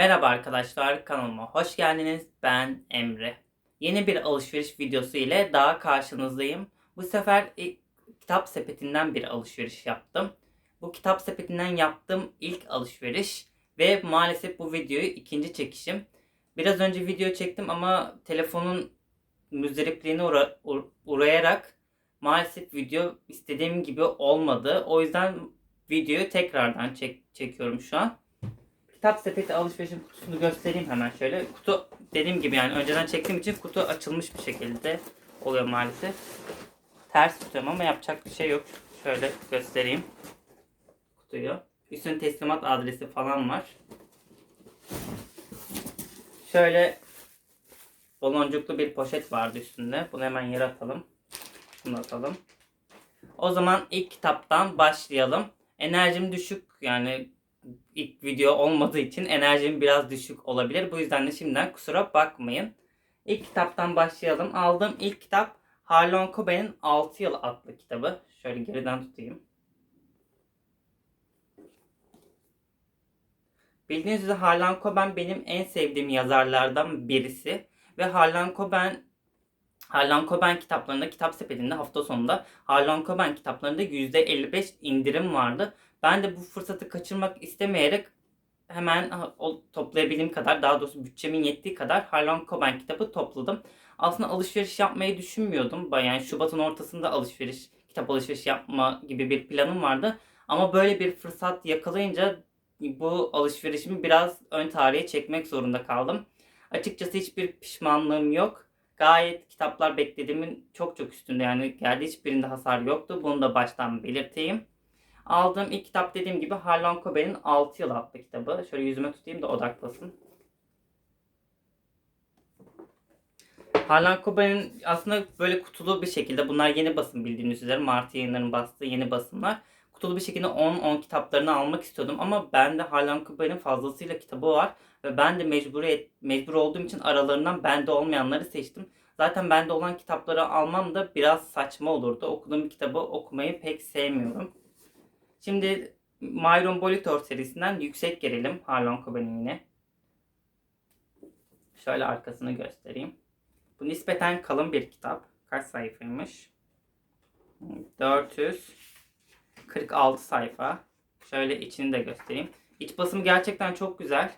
Merhaba arkadaşlar kanalıma hoş geldiniz. Ben Emre. Yeni bir alışveriş videosu ile daha karşınızdayım. Bu sefer ilk kitap sepetinden bir alışveriş yaptım. Bu kitap sepetinden yaptığım ilk alışveriş ve maalesef bu videoyu ikinci çekişim. Biraz önce video çektim ama telefonun müzdaripliğine uğra- uğ- uğrayarak maalesef video istediğim gibi olmadı. O yüzden videoyu tekrardan çek- çekiyorum şu an. Kitap sepeti alışverişin kutusunu göstereyim hemen şöyle. Kutu dediğim gibi yani önceden çektiğim için kutu açılmış bir şekilde oluyor maalesef. Ters tutuyorum ama yapacak bir şey yok. Şöyle göstereyim kutuyu. Üstün teslimat adresi falan var. Şöyle baloncuklu bir poşet vardı üstünde. Bunu hemen yere atalım. Bunu atalım. O zaman ilk kitaptan başlayalım. Enerjim düşük yani ilk video olmadığı için enerjim biraz düşük olabilir. Bu yüzden de şimdiden kusura bakmayın. İlk kitaptan başlayalım. Aldığım ilk kitap Harlan Coben'in 6 Yıl adlı kitabı. Şöyle geriden tutayım. Bildiğiniz üzere Harlan Coben benim en sevdiğim yazarlardan birisi. Ve Harlan Coben Harlan Coben kitaplarında kitap sepetinde hafta sonunda Harlan Coben kitaplarında %55 indirim vardı. Ben de bu fırsatı kaçırmak istemeyerek hemen toplayabildiğim kadar daha doğrusu bütçemin yettiği kadar Harlan Coben kitabı topladım. Aslında alışveriş yapmayı düşünmüyordum. Yani Şubat'ın ortasında alışveriş, kitap alışveriş yapma gibi bir planım vardı. Ama böyle bir fırsat yakalayınca bu alışverişimi biraz ön tarihe çekmek zorunda kaldım. Açıkçası hiçbir pişmanlığım yok. Gayet kitaplar beklediğimin çok çok üstünde yani geldi hiçbirinde hasar yoktu. Bunu da baştan belirteyim. Aldığım ilk kitap dediğim gibi Harlan Coben'in 6 Yıl adlı kitabı. Şöyle yüzüme tutayım da odaklasın. Harlan Coben'in aslında böyle kutulu bir şekilde bunlar yeni basım bildiğiniz üzere Martı yayınlarının bastığı yeni basımlar. Kutulu bir şekilde 10-10 kitaplarını almak istiyordum ama bende Harlan Coben'in fazlasıyla kitabı var ve ben de mecbur, et, mecbur olduğum için aralarından bende olmayanları seçtim. Zaten bende olan kitapları almam da biraz saçma olurdu. Okuduğum kitabı okumayı pek sevmiyorum. Şimdi Myron Bolitor serisinden Yüksek Gerilim Harlan Coben'in yine. Şöyle arkasını göstereyim. Bu nispeten kalın bir kitap. Kaç sayfaymış? 446 sayfa. Şöyle içini de göstereyim. İç basımı gerçekten çok güzel.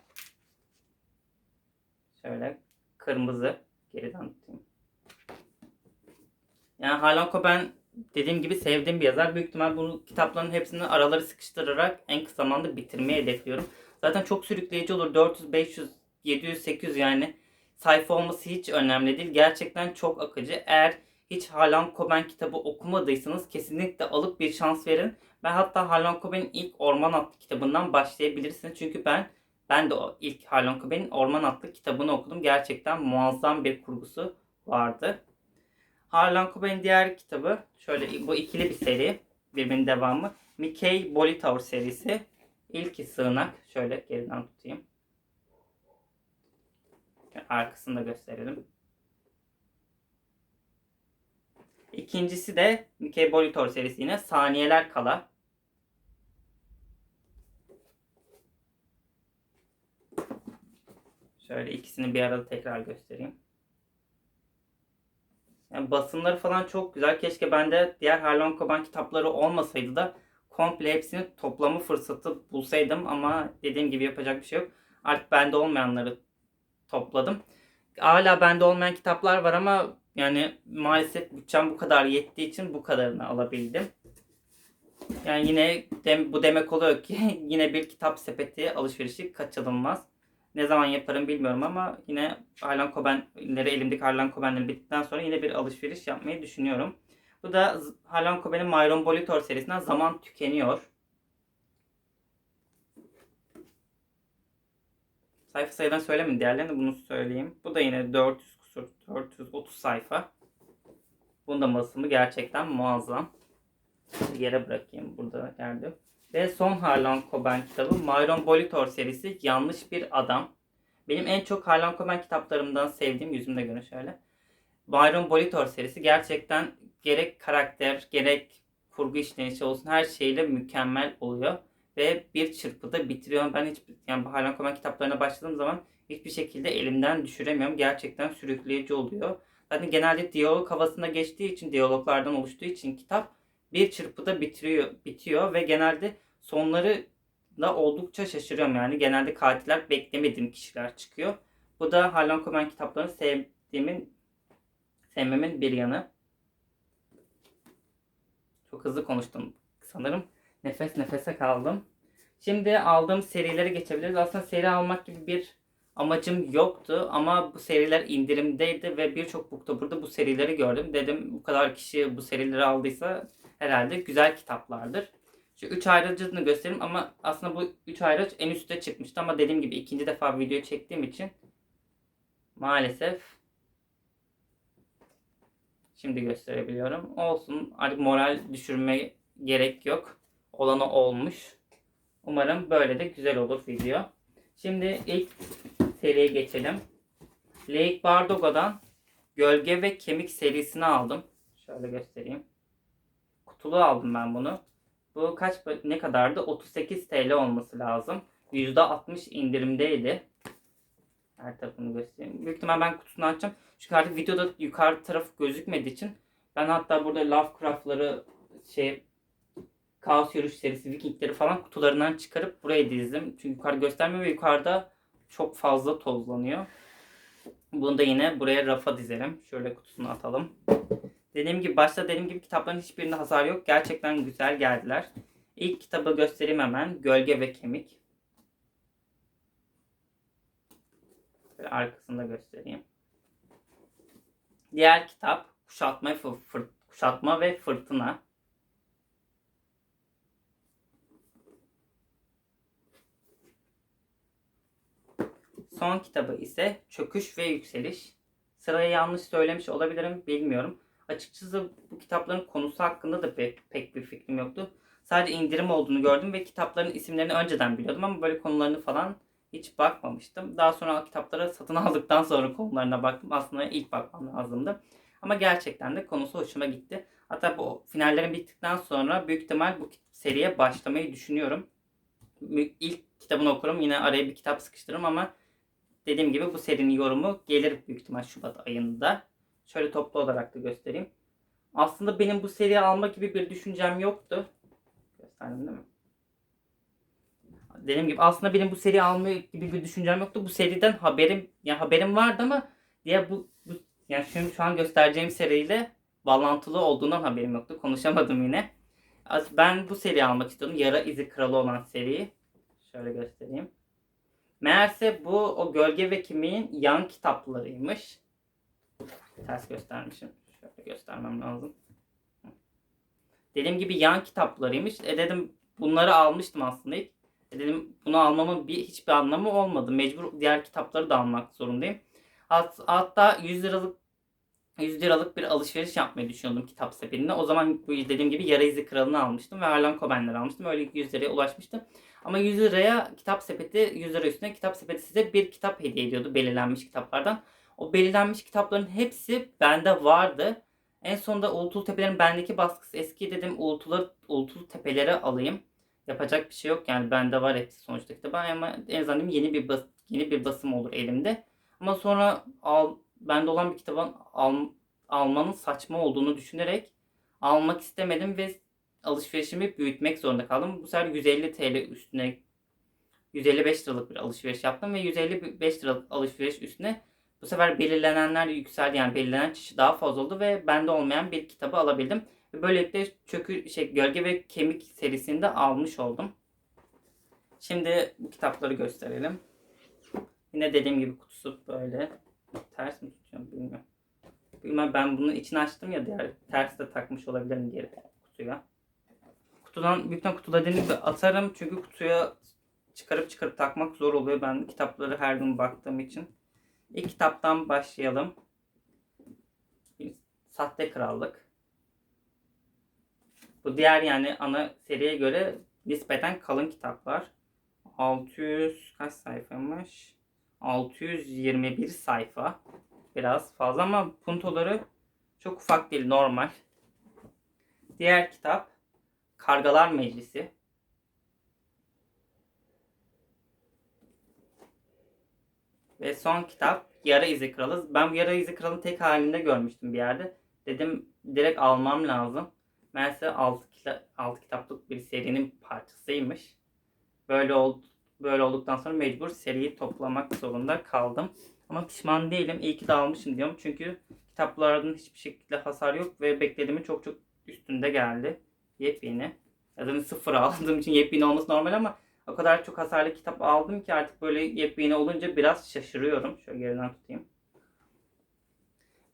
Şöyle kırmızı. Geriden tutayım. Yani Harlan Coben dediğim gibi sevdiğim bir yazar. Büyük ihtimal bu kitapların hepsini araları sıkıştırarak en kısa zamanda bitirmeyi hedefliyorum. Zaten çok sürükleyici olur. 400, 500, 700, 800 yani sayfa olması hiç önemli değil. Gerçekten çok akıcı. Eğer hiç Harlan Coben kitabı okumadıysanız kesinlikle alıp bir şans verin. Ben hatta Harlan Coben'in ilk Orman adlı kitabından başlayabilirsiniz. Çünkü ben ben de o ilk Harlan Coben'in Orman adlı kitabını okudum. Gerçekten muazzam bir kurgusu vardı. Harlan Coben'in diğer kitabı şöyle bu ikili bir seri. Birbirinin devamı. Mickey Bolitour serisi. İlki Sığınak. Şöyle geriden tutayım. Arkasını da gösterelim. İkincisi de Mickey Bolitor serisi yine Saniyeler Kala. Şöyle ikisini bir arada tekrar göstereyim. Yani basımları falan çok güzel. Keşke bende diğer Harlan Coben kitapları olmasaydı da komple hepsini toplama fırsatı bulsaydım ama dediğim gibi yapacak bir şey yok. Artık bende olmayanları topladım. Hala bende olmayan kitaplar var ama yani maalesef bütçem bu kadar yettiği için bu kadarını alabildim. Yani yine dem bu demek oluyor ki yine bir kitap sepeti alışverişi kaçınılmaz. Ne zaman yaparım bilmiyorum ama yine Harlan Coben'leri elimdeki Harlan Coben'leri bittikten sonra yine bir alışveriş yapmayı düşünüyorum. Bu da Harlan Coben'in Myron Bolitor serisinden Zaman Tükeniyor. Sayfa sayıdan söylemeyin. Diğerlerini bunu söyleyeyim. Bu da yine 400 kusur 430 sayfa. Bunun da basımı gerçekten muazzam. Yere bırakayım. Burada yerde. Ve son Harlan Coben kitabı Myron Bolitor serisi Yanlış Bir Adam. Benim en çok Harlan Coben kitaplarımdan sevdiğim yüzümde görün şöyle. Myron Bolitor serisi gerçekten gerek karakter gerek kurgu işlenişi olsun her şeyle mükemmel oluyor. ve bir çırpıda bitiriyorum. Ben hiç yani Harlan Coben kitaplarına başladığım zaman hiçbir şekilde elimden düşüremiyorum. Gerçekten sürükleyici oluyor. Zaten genelde diyalog havasında geçtiği için, diyaloglardan oluştuğu için kitap bir çırpıda bitiriyor, bitiyor ve genelde sonları da oldukça şaşırıyorum yani. Genelde katiller beklemediğim kişiler çıkıyor. Bu da Harlan Coben kitaplarını sevdiğimin sevmemin bir yanı. Çok hızlı konuştum sanırım. Nefes nefese kaldım. Şimdi aldığım serileri geçebiliriz. Aslında seri almak gibi bir amacım yoktu ama bu seriler indirimdeydi ve birçok booktober'da bu serileri gördüm. Dedim bu kadar kişi bu serileri aldıysa herhalde güzel kitaplardır. Şu 3 ayrıcını göstereyim ama aslında bu 3 ayrıç en üstte çıkmıştı ama dediğim gibi ikinci defa video çektiğim için maalesef şimdi gösterebiliyorum. Olsun artık moral düşürme gerek yok. Olanı olmuş. Umarım böyle de güzel olur video. Şimdi ilk seriye geçelim. Lake Bardoga'dan Gölge ve Kemik serisini aldım. Şöyle göstereyim. Kutulu aldım ben bunu. Bu kaç ne kadardı? 38 TL olması lazım. %60 indirimdeydi. Her tarafını göstereyim. Büyük ihtimal ben kutusunu açacağım. Çünkü artık videoda yukarı taraf gözükmediği için ben hatta burada Lovecraft'ları şey Kaos Yürüyüş serisi Vikingleri falan kutularından çıkarıp buraya dizdim. Çünkü yukarı göstermiyor ve yukarıda çok fazla tozlanıyor. Bunu da yine buraya rafa dizelim. Şöyle kutusunu atalım. Dediğim gibi başta dediğim gibi kitapların hiçbirinde hasar yok. Gerçekten güzel geldiler. İlk kitabı göstereyim hemen. Gölge ve Kemik. Şöyle arkasını da göstereyim. Diğer kitap Kuşatma Fır- Kuşatma ve Fırtına. Son kitabı ise Çöküş ve Yükseliş. Sırayı yanlış söylemiş olabilirim bilmiyorum. Açıkçası bu kitapların konusu hakkında da pek, pek bir fikrim yoktu. Sadece indirim olduğunu gördüm ve kitapların isimlerini önceden biliyordum ama böyle konularını falan hiç bakmamıştım. Daha sonra kitapları satın aldıktan sonra konularına baktım. Aslında ilk bakmam lazımdı. Ama gerçekten de konusu hoşuma gitti. Hatta bu finallerin bittikten sonra büyük ihtimal bu seriye başlamayı düşünüyorum. İlk kitabını okurum. Yine araya bir kitap sıkıştırırım ama dediğim gibi bu serinin yorumu gelir büyük ihtimal Şubat ayında. Şöyle toplu olarak da göstereyim. Aslında benim bu seriyi alma gibi bir düşüncem yoktu. Gösterdim değil mi? Dediğim gibi aslında benim bu seriyi alma gibi bir düşüncem yoktu. Bu seriden haberim ya haberim vardı ama diğer bu, bu yani şimdi şu an göstereceğim seriyle bağlantılı olduğundan haberim yoktu. Konuşamadım yine. Ben bu seriyi almak istiyordum. Yara izi kralı olan seriyi. Şöyle göstereyim. Meğerse bu o gölge ve kimiğin yan kitaplarıymış. Ters göstermişim. Şöyle göstermem lazım. Dediğim gibi yan kitaplarıymış. E dedim bunları almıştım aslında ilk. E dedim bunu almamın bir hiçbir anlamı olmadı. Mecbur diğer kitapları da almak zorundayım. Hat, hatta 100 liralık 100 liralık bir alışveriş yapmayı düşünüyordum kitap sepetinde. O zaman dediğim gibi Yara İzi Kralı'nı almıştım ve Harlan Coben'leri almıştım. Öyle 100 liraya ulaşmıştım. Ama 100 liraya kitap sepeti 100 lira üstüne kitap sepeti size bir kitap hediye ediyordu belirlenmiş kitaplardan. O belirlenmiş kitapların hepsi bende vardı. En sonunda Uğultulu Tepelerin bendeki baskısı eski dedim Uğultulu, Uğultulu Tepelere alayım. Yapacak bir şey yok yani bende var hepsi sonuçta kitabı ama en azından yeni bir bas, yeni bir basım olur elimde. Ama sonra al, bende olan bir kitabın al, almanın saçma olduğunu düşünerek almak istemedim ve alışverişimi büyütmek zorunda kaldım. Bu sefer 150 TL üstüne 155 liralık bir alışveriş yaptım ve 155 liralık alışveriş üstüne bu sefer belirlenenler yükseldi. Yani belirlenen çeşit daha fazla oldu ve bende olmayan bir kitabı alabildim. Ve böylelikle çökü, şey, Gölge ve Kemik serisini de almış oldum. Şimdi bu kitapları gösterelim. Yine dediğim gibi kutusu böyle. Ters mi tutuyorum bilmiyorum. Bilmem ben bunun içini açtım ya diğer ters de takmış olabilirim geri kutuya. Kutudan büyük ihtimalle kutuda dediğim atarım çünkü kutuya çıkarıp çıkarıp takmak zor oluyor. Ben kitapları her gün baktığım için. İlk kitaptan başlayalım. Sahte Krallık. Bu diğer yani ana seriye göre nispeten kalın kitaplar. 600 kaç sayfaymış? 621 sayfa. Biraz fazla ama puntoları çok ufak değil normal. Diğer kitap Kargalar Meclisi. Ve son kitap Yara İzi Kralı. Ben bu Yara İzi Kralı'nı tek halinde görmüştüm bir yerde. Dedim direkt almam lazım. Meğerse 6, kita 6 kitaplık bir serinin parçasıymış. Böyle oldu, böyle olduktan sonra mecbur seriyi toplamak zorunda kaldım. Ama pişman değilim. İyi ki de almışım diyorum. Çünkü kitaplardan hiçbir şekilde hasar yok ve beklediğimin çok çok üstünde geldi. Yepyeni. Zaten sıfır aldığım için yepyeni olması normal ama o kadar çok hasarlı kitap aldım ki artık böyle yepyeni olunca biraz şaşırıyorum. Şöyle geriden tutayım.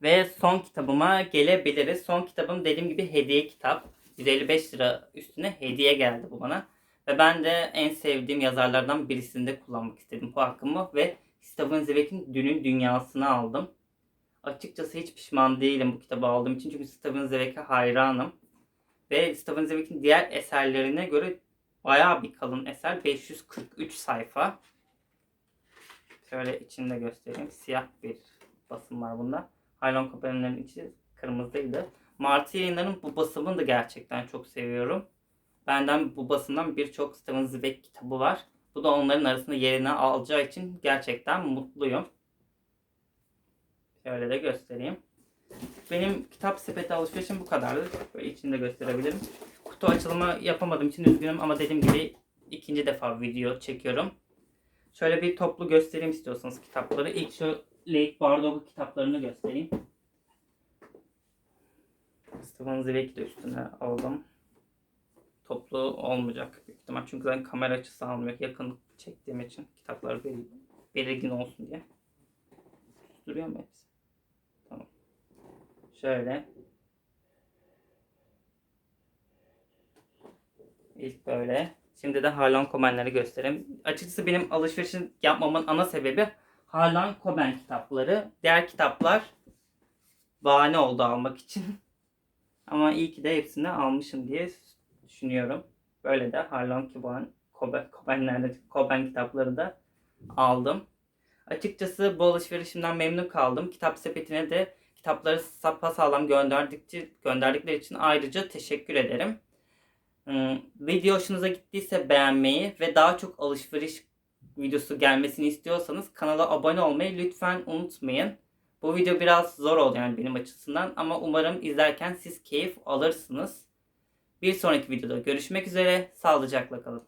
Ve son kitabıma gelebiliriz. Son kitabım dediğim gibi hediye kitap. 155 lira üstüne hediye geldi bu bana. Ve ben de en sevdiğim yazarlardan birisinde kullanmak istedim bu hakkımı. Ve Steven Zweig'in Dünün Dünyası'nı aldım. Açıkçası hiç pişman değilim bu kitabı aldığım için. Çünkü Steven Zweig'e hayranım. Ve Steven Zweig'in diğer eserlerine göre bayağı bir kalın eser. 543 sayfa. Şöyle içinde göstereyim. Siyah bir basım var bunda. Harlan Coben'lerin içi kırmızıydı. Martı yayınlarının bu basımını da gerçekten çok seviyorum. Benden bu basımdan birçok Steven Zweig kitabı var. Bu da onların arasında yerini alacağı için gerçekten mutluyum. Şöyle de göstereyim. Benim kitap sepeti alışverişim bu kadardı. Böyle içinde gösterebilirim. Kutu açılımı yapamadığım için üzgünüm ama dediğim gibi ikinci defa video çekiyorum. Şöyle bir toplu göstereyim istiyorsanız kitapları. İlk şu Lake Bardock kitaplarını göstereyim. Steven Zweig de üstüne aldım. Toplu olmayacak büyük ihtimal. Çünkü zaten kamera açısı almıyor. Yakın çektiğim için kitaplar bel- belirgin olsun diye. Duruyor mu hepsi? Tamam. Şöyle. İlk böyle. Şimdi de Harlan Coben'leri göstereyim. Açıkçası benim alışverişin yapmamın ana sebebi Harlan Coben kitapları. Diğer kitaplar bahane oldu almak için. Ama iyi ki de hepsini almışım diye düşünüyorum. Böyle de Harlan Coben, Coben, Coben'lerde, Coben kitapları da aldım. Açıkçası bu alışverişimden memnun kaldım. Kitap sepetine de kitapları sapasağlam gönderdikçe, gönderdikleri için ayrıca teşekkür ederim. Hmm, Video hoşunuza gittiyse beğenmeyi ve daha çok alışveriş videosu gelmesini istiyorsanız kanala abone olmayı lütfen unutmayın. Bu video biraz zor oldu yani benim açısından ama umarım izlerken siz keyif alırsınız. Bir sonraki videoda görüşmek üzere. Sağlıcakla kalın.